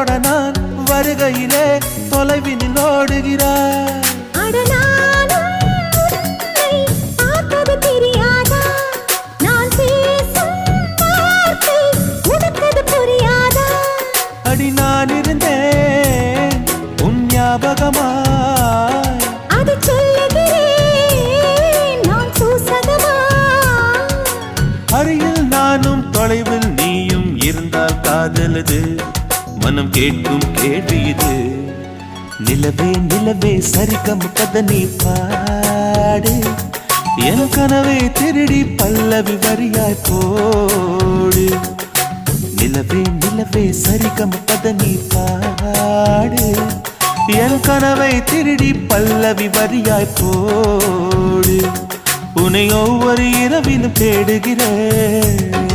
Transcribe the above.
தொட நான் வருகையிலே தொலைவினில் ஓடுகிறாய் அட? நான்? அடி இருந்தேன் உன் ஞாபகமாய் அது சொல்லுகிறேன் நான் சூசகமா அருகில் நானும் தொலைவில் நீயும் இருந்தால் காதலது மனம் கேட்கும் கேள்வி இது. நிலவே நிலவே சரிகம் கத பாடு. என் கனவை திருடி பல்லவி வரியாய் போடு. நிலவே நிலவே சரிகம் கத பாடு. என் கனவை திருடி பல்லவி வரியாய் போடு. உன்னை ஒவ்வொரு இரவிலும் தேடுகிறேன்.